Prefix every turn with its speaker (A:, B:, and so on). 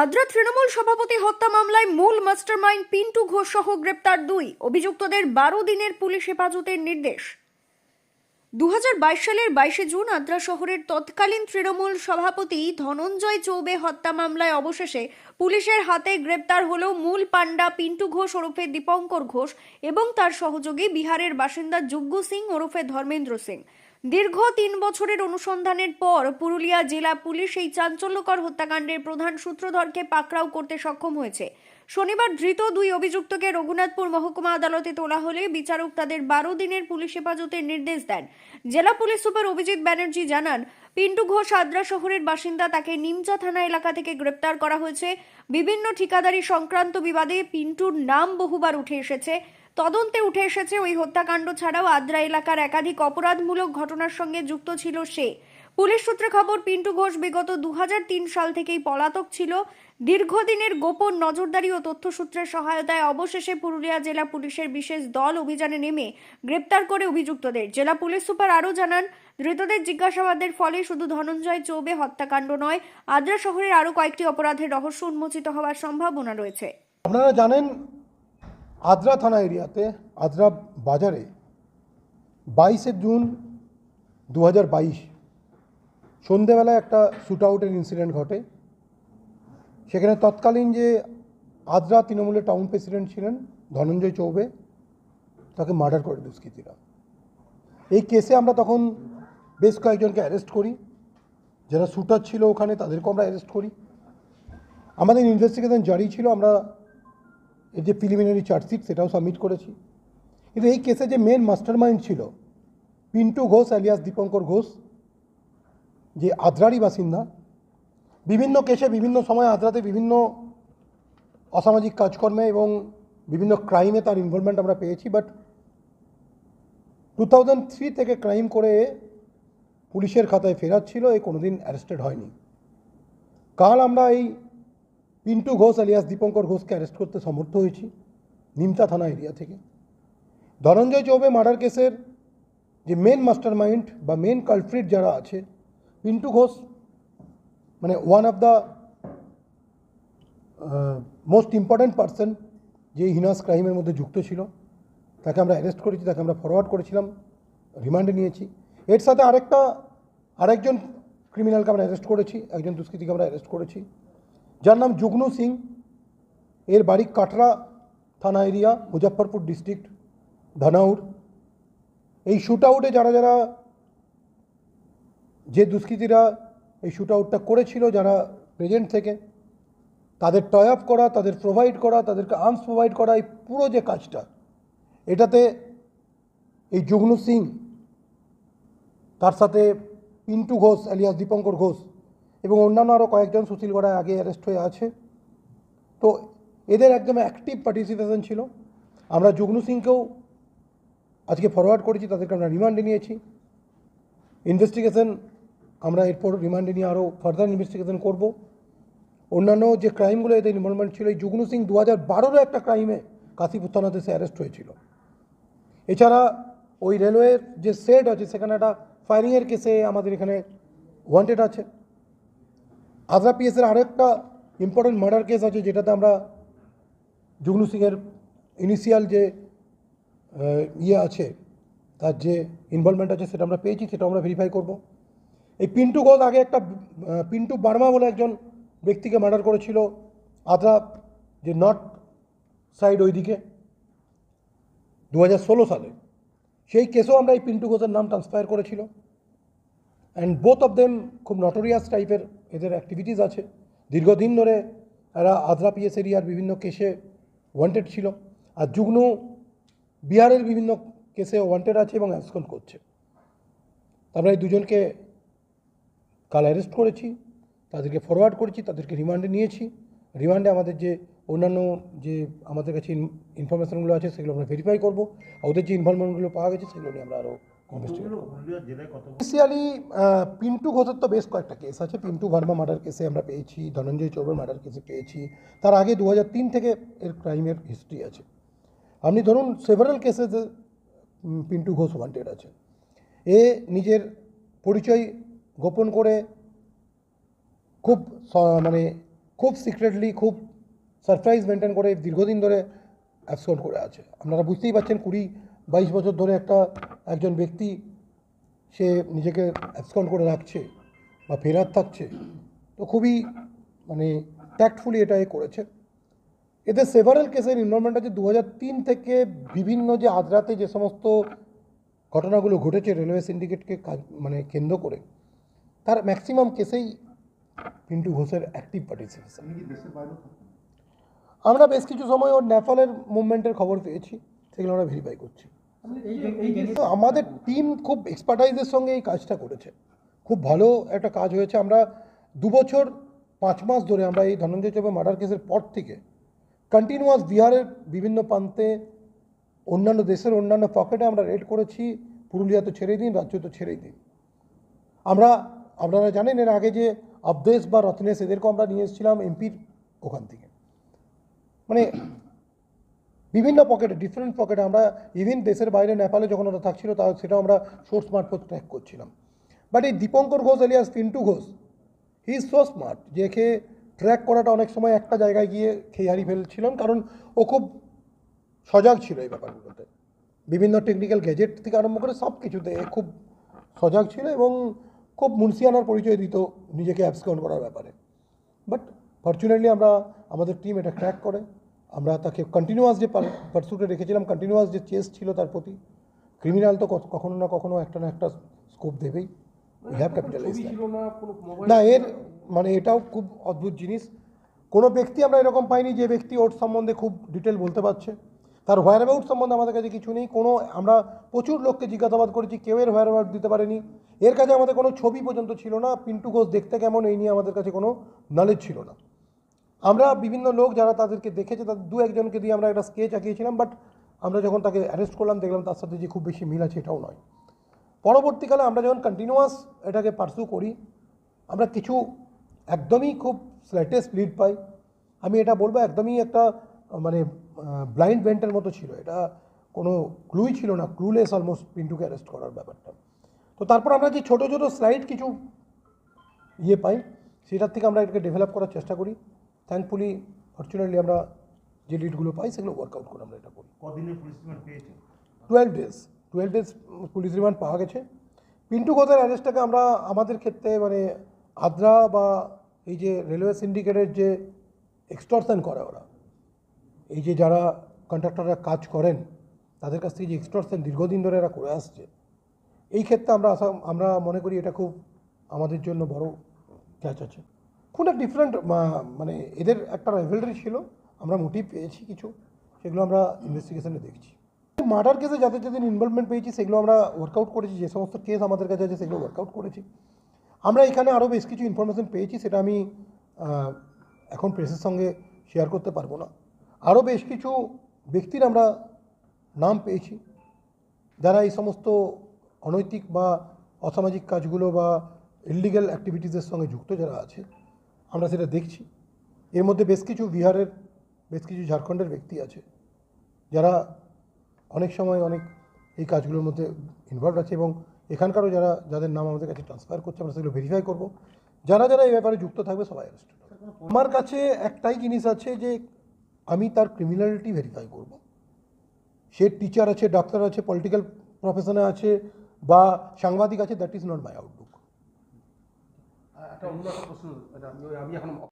A: আদ্রা তৃণমূল সভাপতি হত্যা মামলায় মূল মাস্টারমাইন্ড পিন্টু ঘোষ সহ গ্রেপ্তার দুই। অভিযুক্তদের বারো দিনের পুলিশ হেফাজতের নির্দেশ। দুহাজার বাইশ সালের বাইশে জুন আদ্রা শহরের তৎকালীন তৃণমূল সভাপতি ধনঞ্জয় চৌবে হত্যা মামলায় অবশেষে পুলিশের হাতে গ্রেপ্তার হল মূল পাণ্ডা পিন্টু ঘোষ ওরফে দীপঙ্কর ঘোষ এবং তার সহযোগী বিহারের বাসিন্দা যুগ্গ সিং ওরফে ধর্মেন্দ্র সিং। দীর্ঘ তিন বছরের অনুসন্ধানের পর পুরুলিয়া জেলা পুলিশ এই চাঞ্চল্যকর হত্যাকাণ্ডের প্রধান সূত্রধরকে পাকড়াও করতে সক্ষম হয়েছে। শনিবার ধৃত দুই অভিযুক্তকে রঘুনাথপুর মহকুমা আদালতে তোলা হলে বিচারক তাদের বারো দিনের পুলিশ হেফাজতের নির্দেশ দেন। জেলা পুলিশ সুপার অভিজিৎ ব্যানার্জি জানান, পিন্টু ঘোষ আদ্রা শহরের বাসিন্দা তাকে নিমচা থানা এলাকা থেকে গ্রেপ্তার করা হয়েছে। বিভিন্ন ঠিকাদারি সংক্রান্ত বিবাদে পিন্টুর নাম বহুবার উঠে এসেছে। তদন্তে উঠে এসেছে ওই হত্যাকাণ্ড ছাড়াও আদ্রা এলাকার একাধিক অপরাধমূলক ঘটনার সঙ্গে যুক্ত ছিল সে। পুলিশ সূত্রে খবর, পিন্টু ঘোষ বিগত দু হাজার তিন সাল থেকেই পলাতক ছিল। দীর্ঘদিনের গোপন নজরদারি ও তথ্যসূত্রের সহায়তায় অবশেষে পুরুলিয়া জেলা পুলিশের বিশেষ দল অভিযানে নেমে গ্রেপ্তার করে অভিযুক্তদের। জেলা পুলিশ সুপার আরও জানান, ধৃতদের জিজ্ঞাসাবাদের ফলে শুধু ধনঞ্জয় চৌবে হত্যাকাণ্ড নয়, আদ্রা শহরের আরও কয়েকটি অপরাধের রহস্য উন্মোচিত হওয়ার সম্ভাবনা রয়েছে।
B: আপনারা জানেন আদ্রা থানা এরিয়াতে আদ্রা বাজারে বাইশে জুন দু হাজার বাইশ সন্ধেবেলায় একটা শ্যুট আউটের ইনসিডেন্ট ঘটে। সেখানে তৎকালীন যে আদ্রা তৃণমূলের টাউন প্রেসিডেন্ট ছিলেন ধনঞ্জয় চৌবে, তাকে মার্ডার করে দুষ্কৃতীরা। এই কেসে আমরা তখন বেশ কয়েকজনকে অ্যারেস্ট করি। যারা শ্যুটার ছিল ওখানে তাদেরকেও আমরা অ্যারেস্ট করি। আমাদের ইনভেস্টিগেশন জারি ছিল, আমরা এর যে প্রিলিমিনারি চার্জশিট সেটাও সাবমিট করেছি। কিন্তু এই কেসে যে মেন মাস্টার মাইন্ড ছিল, পিন্টু ঘোষ আলিয়াস দীপঙ্কর ঘোষ, যে আদ্রারই বাসিন্দা, বিভিন্ন কেসে বিভিন্ন সময় আদ্রাতে বিভিন্ন অসামাজিক কাজকর্মে এবং বিভিন্ন ক্রাইমে তার ইনভলভমেন্ট আমরা পেয়েছি বাট টু থাউজেন্ড থ্রি থেকে ক্রাইম করে পুলিশের খাতায় ফেরাচ্ছিল এ কোনোদিন অ্যারেস্টেড হয়নি। কাল আমরা এই পিন্টু ঘোষ আলিয়াস দীপঙ্কর ঘোষকে অ্যারেস্ট করতে সমর্থ হয়েছি, নিমতা থানা এরিয়া থেকে। ধনঞ্জয় চৌবে মার্ডার কেসের যে মেন মাস্টার মাইন্ড বা মেন কালফ্রিট যারা আছে, পিন্টু ঘোষ মানে one of the most important person যে হিনাস ক্রাইমের মধ্যে যুক্ত ছিল, তাকে আমরা অ্যারেস্ট করেছি, তাকে আমরা ফরওয়ার্ড করেছিলাম রিমান্ডে নিয়েছি। এর সাথে আরেকটা, আরেকজন ক্রিমিনালকে আমরা অ্যারেস্ট করেছি, একজন দুষ্কৃতীকে আমরা অ্যারেস্ট করেছি। যার নাম যুগ্ন সিং। এর বাড়ি কাটরা থানা এরিয়া, মুজফ্ফরপুর ডিস্ট্রিক্ট ধানাউর এই শ্যুট আউটে যারা যারা যে দুষ্কৃতীরা এই শ্যুট আউটটা করেছিল, যারা প্রেজেন্ট থেকে, তাদের টয় আপ করা, তাদের প্রোভাইড করা, তাদেরকে আর্মস প্রোভাইড করা, এই পুরো যে কাজটা, এটাতে এই যুগ্নু সিং, তার সাথে পিন্টু ঘোষ অ্যালিয়াস দীপঙ্কর ঘোষ এবং অন্যান্য আরও কয়েকজন সুশীল গড়ায় আগে অ্যারেস্ট হয়ে আছে। তো এদের একদম অ্যাক্টিভ পার্টিসিপেশন ছিল। আমরা যুগ্নু সিংকেও আজকে ফরওয়ার্ড করেছি, তাদেরকে আমরা রিমান্ডে নিয়েছি। ইনভেস্টিগেশন আমরা এরপর রিমান্ডে নিয়ে আরও ফার্দার ইনভেস্টিগেশন করব। অন্যান্য যে ক্রাইমগুলো এদের ইনভলভমেন্ট ছিল, এই যুগ্নু সিং দু হাজার বারোরও একটা ক্রাইমে কাশীপুর সে অ্যারেস্ট হয়েছিল। এছাড়া ওই রেলওয়ের যে সেট আছে, সেখানে একটা ফায়ারিংয়ের কেসে আমাদের এখানে ওয়ান্টেড আছে। আদ্রা পিএসের আরেকটা ইম্পর্টেন্ট মার্ডার কেস আছে, যেটাতে আমরা জুগনু সিংয়ের ইনিশিয়াল যে ইয়ে আছে, তার যে ইনভলভমেন্ট আছে সেটা আমরা পেয়েছি সেটা আমরা ভেরিফাই করব। এই পিন্টু ঘোষ আগে একটা পিন্টু বার্মা বলে একজন ব্যক্তিকে মার্ডার করেছিল আদ্রা, যে নর্থ সাইড ওইদিকে দু হাজার ষোলো সালে। সেই কেসেও আমরা এই পিন্টু ঘোষের নাম ট্রান্সফার করেছিল। অ্যান্ড বোথ অফ দেম খুব নটোরিয়াস টাইপের এদের অ্যাক্টিভিটিস আছে। দীর্ঘদিন ধরে এরা আদ্রা পিএস এরিয়ার বিভিন্ন কেসে ওয়ান্টেড ছিল। আর যুগ্ন বিহারের বিভিন্ন কেসে ওয়ান্টেড আছে এবং অ্যাবসকন করছে। আমরা এই দুজনকে কাল অ্যারেস্ট করেছি, তাদেরকে ফরওয়ার্ড করেছি, তাদেরকে রিমান্ডে নিয়েছি। রিমান্ডে আমাদের যে অন্যান্য যে আমাদের কাছে ইনফরমেশনগুলো আছে, সেগুলো আমরা ভেরিফাই করব। ওদের যে ইনভলভমেন্টগুলো পাওয়া গেছে, সেগুলো নিয়ে আমরা আরও স্পেশালি পিন্টু ঘোষের তো বেশ কয়েকটা কেস আছে। পিন্টু ভার্মা মার্ডার কেসে আমরা পেয়েছি ধনঞ্জয় চৌবের মার্ডার কেসে পেয়েছি। তার আগে দু তিন থেকে এর ক্রাইমের হিস্ট্রি আছে। আপনি ধরুন সেভারাল কেসে পিন্টু ঘোষ ওয়ান্টেড আছে। এ নিজের পরিচয় গোপন করে খুব মানে খুব সিক্রেটলি খুব সারপ্রাইজ মেনটেন করে দীর্ঘদিন ধরে অ্যাবসকন্ড করে আছে। আপনারা বুঝতেই পারছেন কুড়ি বাইশ বছর ধরে একটা একজন ব্যক্তি সে নিজেকে অ্যাবসকন্ড করে রাখছে বা ফেরার থাকছে তো খুবই মানে ট্যাক্টফুলি এটা এ করেছে। এতে সেভারাল কেসের ইনভলভমেন্ট আছে। দু তিন থেকে বিভিন্ন যে আদ্রাতে যে সমস্ত ঘটনাগুলো ঘটেছে রেলওয়ে সিন্ডিকেটকে কাজ মানে কেন্দ্র করে তার ম্যাক্সিমাম কেসেই পিন্টু ঘোষের অ্যাক্টিভ পার্টিসিপেশন আমরা বেশ কিছু সময় ওর নেপালের মুভমেন্টের খবর পেয়েছি সেগুলো আমরা ভেরিফাই করছি। আমাদের টিম খুব এক্সপার্টাইজের সঙ্গে এই কাজটা করেছে। খুব ভালো একটা কাজ হয়েছে। আমরা দু বছর পাঁচ মাস ধরে আমরা এই ধনঞ্জয় চৌবে মার্ডার কেসের পর থেকে কন্টিনিউয়াস বিহারের বিভিন্ন প্রান্তে, অন্যান্য দেশের অন্যান্য পকেটে আমরা রেড করেছি। পুরুলিয়া তো ছেড়েই দিন, রাজ্য তো ছেড়েই দিন। আমরা, আপনারা জানেন এর আগে যে অবদেশ বা রত্নেশ, এদেরকেও আমরা নিয়ে এসেছিলাম এমপির ওখান থেকে। মানে বিভিন্ন পকেটে ডিফারেন্ট পকেটে আমরা ইভেন দেশের বাইরে নেপালে যখন ওরা থাকছিল, তা, সেটাও আমরা সোর্স মারফত ট্র্যাক করছিলাম। বাট এই Dipankar Ghosh alias Pintu Ghosh he is so smart যেকে track করাটা অনেক সময় একটা জায়গায় গিয়ে খেয়ে হারিয়ে ফেলছিলাম, কারণ ও খুব সজাগ ছিল এই ব্যাপারগুলোতে। বিভিন্ন টেকনিক্যাল গ্যাজেট থেকে আরম্ভ করে সব কিছুতে খুব সজাগ ছিল এবং খুব মুন্সিয়ানার পরিচয় দিত নিজেকে অ্যাবসকন্ড করার ব্যাপারে। বাট ফর্চুনেটলি আমরা, আমাদের টিম এটা ট্র্যাক করে। আমরা তাকে কন্টিনিউয়াস যে পার্সুটে রেখেছিলাম কন্টিনিউয়াস যে চেস ছিল তার প্রতি ক্রিমিনাল তো কখ- কখনো না কখনো একটা না একটা স্কোপ দেবেই। উই হ্যাভ ক্যাপিটালাইজ
C: ছিল না
B: না এর মানে এটাও খুব অদ্ভুত জিনিস। কোনো ব্যক্তি আমরা এরকম পাইনি যে ব্যক্তি ওর সম্বন্ধে খুব ডিটেল বলতে পারছে। তার হোয়ার অ্যাবাউট সম্বন্ধে আমাদের কাছে কিছু নেই। কোনো আমরা প্রচুর লোককে জিজ্ঞাসাবাদ করেছি কেউ এর হোয়ার অ্যাবাউট দিতে পারেনি। এর কাছে আমাদের কোনো ছবি পর্যন্ত ছিল না। পিন্টু ঘোষ দেখতে কেমন এই নিয়ে আমাদের কাছে কোনো নলেজ ছিল না। আমরা বিভিন্ন লোক যারা তাদেরকে দেখেছে, তাদের দু একজনকে দিয়ে আমরা একটা স্কেচ আঁকিয়েছিলাম বাট আমরা যখন তাকে অ্যারেস্ট করলাম, দেখলাম তার সাথে যে খুব বেশি মিল আছে, এটাও নয়। পরবর্তীকালে আমরা যখন কন্টিনিউয়াস এটাকে পার্সু করি, আমরা কিছু একদমই খুব স্লাইটেস্ট লিড পাই। আমি এটা বলব, একদমই একটা মানে ব্লাইন্ড ভেন্টের মতো ছিল। এটা কোনো ক্লুই ছিল না ক্লুলেস অলমোস্ট পিন্টুকে অ্যারেস্ট করার ব্যাপারটা। তো তারপর আমরা যে ছোটো ছোটো স্লাইড কিছু ইয়ে পাই, সেটার থেকে আমরা এটাকে ডেভেলপ করার চেষ্টা করি। থ্যাঙ্কফুলি ফর্চুনেটলি আমরা যে লিডগুলো পাই সেগুলো ওয়ার্কআউট করে আমরা এটা করি।
C: কদিনের পুলিশ রিমান্ড পেয়েছে
B: twelve days twelve days police remand পাওয়া গেছে। পিন্টু ঘোষের অ্যারেস্টটাকে আমরা আমাদের ক্ষেত্রে মানে আদ্রা বা এই যে রেলওয়ে সিন্ডিকেটের যে এক্সটর্শন করে ওরা এই যে যারা কন্ট্রাক্টররা কাজ করেন তাদের কাছ থেকে যে এক্সটর্শন দীর্ঘদিন ধরে এরা করে আসছে এই ক্ষেত্রে আমরা আশা আমরা মনে করি এটা খুব আমাদের জন্য বড় ক্যাচ আছে। খুব এক ডিফারেন্ট মানে এদের একটা রাইভেলরি ছিল। আমরা মোটিভ পেয়েছি কিছু, সেগুলো আমরা ইনভেস্টিগেশনে দেখছি। মার্ডার কেসে যাদের যাদের ইনভলভমেন্ট পেয়েছি, সেগুলো আমরা ওয়ার্কআউট করেছি। যে সমস্ত কেস আমাদের কাছে আছে, সেগুলো ওয়ার্কআউট করেছি। আমরা এখানে আরও বেশ কিছু ইনফরমেশন পেয়েছি, সেটা আমি এখন প্রেসের সঙ্গে শেয়ার করতে পারব না। আরও বেশ কিছু ব্যক্তির আমরা নাম পেয়েছি, যারা এই সমস্ত অনৈতিক বা অসামাজিক কাজগুলো বা ইলিগাল অ্যাক্টিভিটিসের সঙ্গে যুক্ত যারা আছে। আমরা সেটা দেখছি। এর মধ্যে বেশ কিছু বিহারের, বেশ কিছু ঝাড়খণ্ডের ব্যক্তি আছে, যারা অনেক সময় অনেক এই কাজগুলোর মধ্যে ইনভলভ আছে এবং এখানকারও যারা, যাদের নাম আমাদের কাছে ট্রান্সফার করছে, আমরা সেগুলো ভেরিফাই করব। যারা যারা এই ব্যাপারে যুক্ত থাকবে, সবাই অ্যারেস্ট আমার কাছে একটাই জিনিস আছে যে, আমি তার ক্রিমিনালিটি ভেরিফাই করব। সে টিচার আছে ডাক্তার আছে পলিটিক্যাল প্রফেশনে আছে, বা সাংবাদিক আছে that is not my outlook
C: একটা অন্য একটা প্রশ্ন এটা আমি আমি এখন